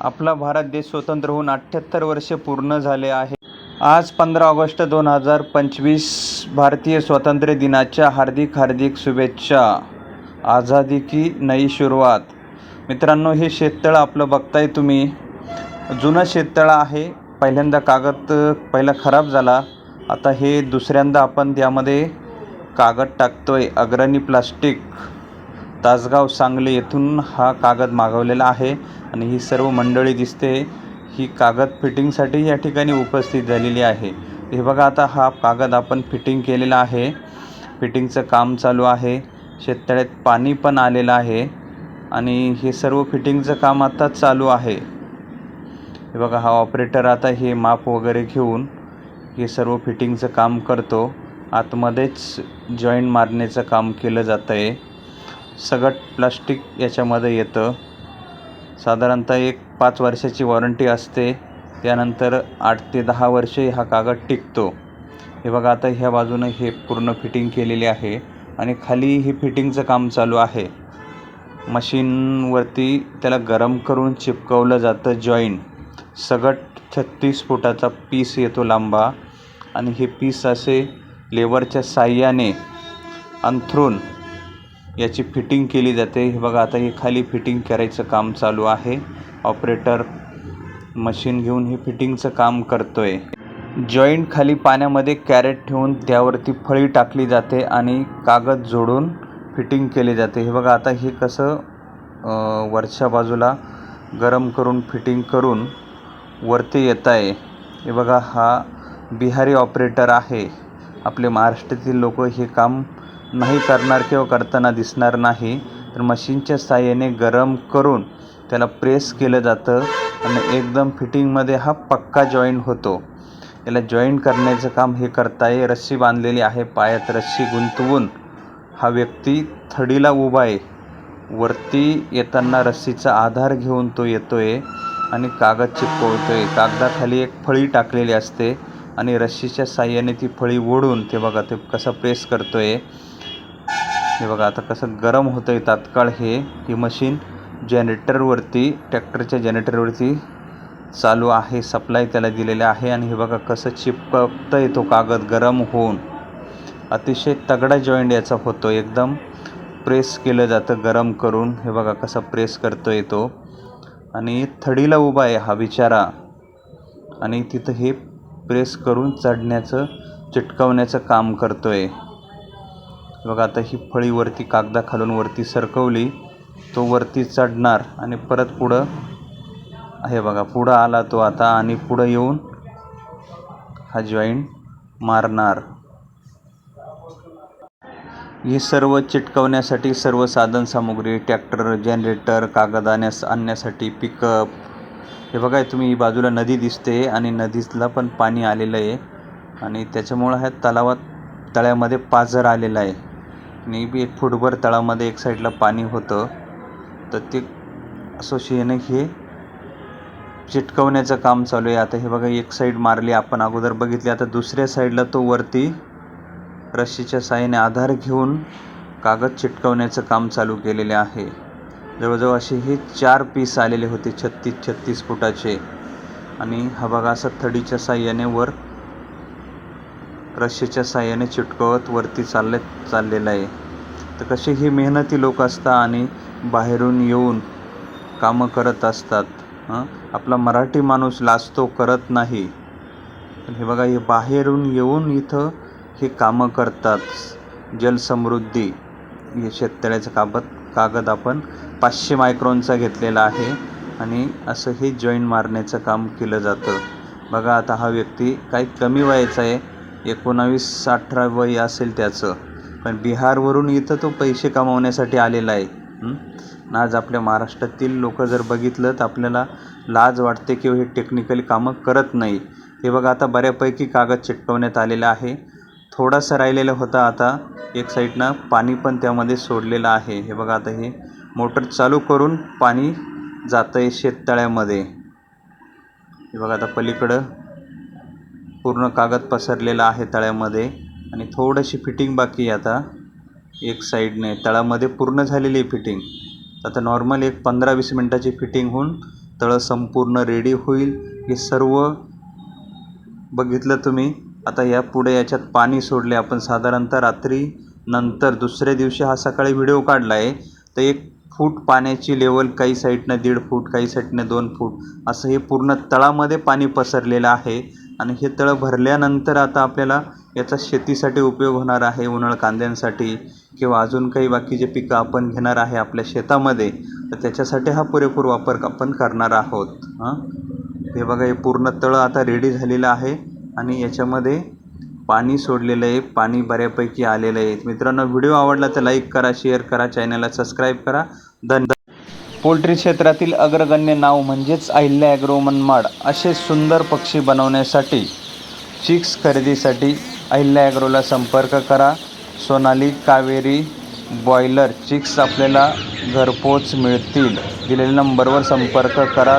आपला भारत देश स्वतंत्र होऊन अठ्ठ्याहत्तर वर्षे पूर्ण झाले आहे. आज पंधरा ऑगस्ट दोन हजार पंचवीस भारतीय स्वातंत्र्य दिनाच्या हार्दिक हार्दिक शुभेच्छा. आझादी की नई सुरुवात मित्रांनो हे शेततळं आपलं बघताय तुम्ही. जुनं शेततळं आहे. पहिल्यांदा कागद पहिला खराब झाला. आता हे दुसऱ्यांदा आपण त्यामध्ये कागद टाकतोय. अग्रणी प्लास्टिक. तासगाव सांगली येथून हा कागद मागवलेला आहे आणि ही सर्व मंडळी दिसते. ही कागद फिटिंगसाठी या ठिकाणी उपस्थित झालेली आहे. हे बघा आता हा कागद आपण फिटिंग केलेला आहे. फिटिंगचं काम चालू आहे. शेततळ्यात पाणी पण आलेलं आहे आणि हे सर्व फिटिंगचं काम आता चालू आहे. हे बघा हा ऑपरेटर आता हे माप वगैरे घेऊन हे सर्व फिटिंगचं काम करतो. आतमध्येच जॉईंट मारण्याचं काम केलं जातं आहे सगळं प्लास्टिक याच्यामध्ये येतं. साधारणतः एक पाच वर्षाची वॉरंटी असते. त्यानंतर आठ ते दहा वर्षे हा कागद टिकतो. हे बघा आता ह्या बाजूनं हे पूर्ण फिटिंग केलेली आहे आणि खाली ही फिटिंगचं काम चालू आहे. मशीनवरती त्याला गरम करून चिपकवलं जातं जॉईंट सगट छत्तीस फुटाचा पीस येतो लांबा आणि हे पीस असे लेवरच्या साह्याने अंथरून याची फिटिंग केली जाते. हे बघा आता हे खाली फिटिंग करायचं काम चालू आहे. ऑपरेटर मशीन घेऊन हे फिटिंगचं काम करतो आहे जॉईंट खाली पाण्यामध्ये कॅरेट ठेवून त्यावरती फळी टाकली जाते आणि कागद जोडून फिटिंग केले जाते. हे बघा आता हे कसं वरच्या बाजूला गरम करून फिटिंग करून वरती येत आहे हे बघा हा बिहारी ऑपरेटर आहे. आपले महाराष्ट्रातील लोक हे काम नाही करणार किंवा करताना दिसणार नाही तर मशीनच्या साहाय्याने गरम करून त्याला प्रेस केलं जातं आणि एकदम फिटिंगमध्ये हा पक्का जॉईंट होतो. याला जॉईंट करण्याचं काम हे करताय रस्सी बांधलेली आहे पायात रस्सी गुंतवून हा व्यक्ती थडीला उभा आहे. वरती येताना रस्सीचा आधार घेऊन तो येतो आहे आणि कागद चिपकवतोय. कागदाखाली एक फळी टाकलेली असते. आणि रस्सीच्या साह्याने ती फळी ओढून ते बघा ते कसं प्रेस करतो आहे हे बघा आता कसं गरम होतं आहे तात्काळ हे. ही मशीन जनरेटरवरती ट्रॅक्टरच्या जनरेटरवरती चालू आहे सप्लाय त्याला दिलेलं आहे. आणि हे बघा कसं चिपकतं आहे तो कागद गरम होऊन. अतिशय तगडा जॉईंट याचा होतो. एकदम प्रेस केलं जातं गरम करून. हे बघा कसं प्रेस करतो आहे तो. आणि थडीला उभा आहे हा बिचारा. आणि तिथं हे प्रेस करून चढण्याचं चिटकवण्याचं काम करतो आहे बघा आता ही फळी वरती कागदा खालून वरती सरकवली तो वरती चढणार आणि परत पुढं हे बघा पुढं आला तो आता आणि पुढं येऊन हा जॉईंट मारणार. ही सर्व चिटकवण्यासाठी सर्व साधनसामुग्री ट्रॅक्टर जनरेटर कागद आणण्यास आणण्यासाठी पिकअप हे बघा तुम्ही ही बाजूला नदी दिसते आणि नदीला पण पाणी आलेलं आहे. आणि त्याच्यामुळं ह्या तलावात तळ्यामध्ये पाझर आलेला आहे. आणि बी एक फुटभर तळामध्ये एक साईडला पाणी होतं. तर ते असोसिएने हे चिटकवण्याचं काम चालू आहे. आता हे बघा एक साईड मारली आपण अगोदर बघितली. आता दुसऱ्या साईडला तो वरती रस्सीच्या साहाय्याने आधार घेऊन कागद चिटकवण्याचं काम चालू केलेले आहे. जवळजवळ असे हे चार पीस आलेले होते छत्तीस छत्तीस फुटाचे. आणि हा बघा असा थडीच्या साह्याने वर रश्शेच्या साह्याने चिटकवत वरती चालले चाललेलं आहे. तर कसे ही मेहनती लोक असतात आणि बाहेरून येऊन कामं करत असतात आपला मराठी माणूस लाजतो करत नाही. हे बघा हे बाहेरून येऊन इथं हे कामं करतात. जलसमृद्धी हे शेततळ्याचं काबत कागद आपण पाचशे मायक्रॉनचा घेतलेला आहे आणि असं हे जॉईंट मारण्याचं काम केलं जातं. बघा आता हा व्यक्ती काही कमी वयाचा आहे एकोणावीस अठरा वय असेल त्याचं. पण बिहारवरून इथं तो पैसे कमावण्यासाठी आलेला आहे. आज आपल्या महाराष्ट्रातील लोक जर बघितलं तर आपल्याला लाज वाटते किंवा हे टेक्निकली कामं करत नाही. हे बघा आता बऱ्यापैकी कागद चिटकवण्यात आलेलं आहे. थोडासा राहिलेला होता आता. एक साईडनं पाणी पण त्यामध्ये सोडलेलं आहे. हे बघा आता हे मोटर चालू करून पाणी जातं आहे शेततळ्यामध्ये. हे बघा आता पलीकडं पूर्ण कागद पसरलेला आहे तळ्यामध्ये आणि थोडीशी फिटिंग बाकी आहे आता. एक साईडने तळामध्ये पूर्ण झालेली आहे फिटिंग. आता नॉर्मल एक पंधरा वीस मिनटाची फिटिंग होऊन तळं संपूर्ण रेडी होईल. हे सर्व बघितलं तुम्ही. आता यापुढे याच्यात पाणी सोडले. आपण साधारणतः रात्री नंतर दुसऱ्या दिवशी हा सकाळी व्हिडिओ काढला आहे तर एक फूट पाण्याची लेवल काही साईडनं दीड फूट काही साईडनं दोन फूट असं हे पूर्ण तळामध्ये पाणी पसरलेलं आहे. आणि हे तळं भरल्यानंतर आता आपल्याला याचा शेतीसाठी उपयोग होणार आहे उन्हाळ कांद्यांसाठी किंवा अजून काही बाकीचे पिकं आपण घेणार आहे आपल्या शेतामध्ये. तर त्याच्यासाठी हा पुरेपूर वापर आपण करणार आहोत. हां? हे बघा हे पूर्ण तळं आता रेडी झालेलं आहे. आणि याच्यामध्ये पाणी सोडलेलं आहे. पाणी बऱ्यापैकी आलेलं आहे. मित्रांनो व्हिडिओ आवडला तर लाईक करा शेअर करा चॅनलला सबस्क्राईब करा. धन पोल्ट्री क्षेत्रातील अग्रगण्य नाव म्हणजेच अहिल्या ॲग्रो मनमाड असे सुंदर पक्षी बनवण्यासाठी चिक्स खरेदीसाठी अहिल्या ॲग्रोला संपर्क करा. सोनाली कावेरी बॉयलर चिक्स आपल्याला घरपोच मिळतील. दिलेल्या नंबरवर संपर्क करा.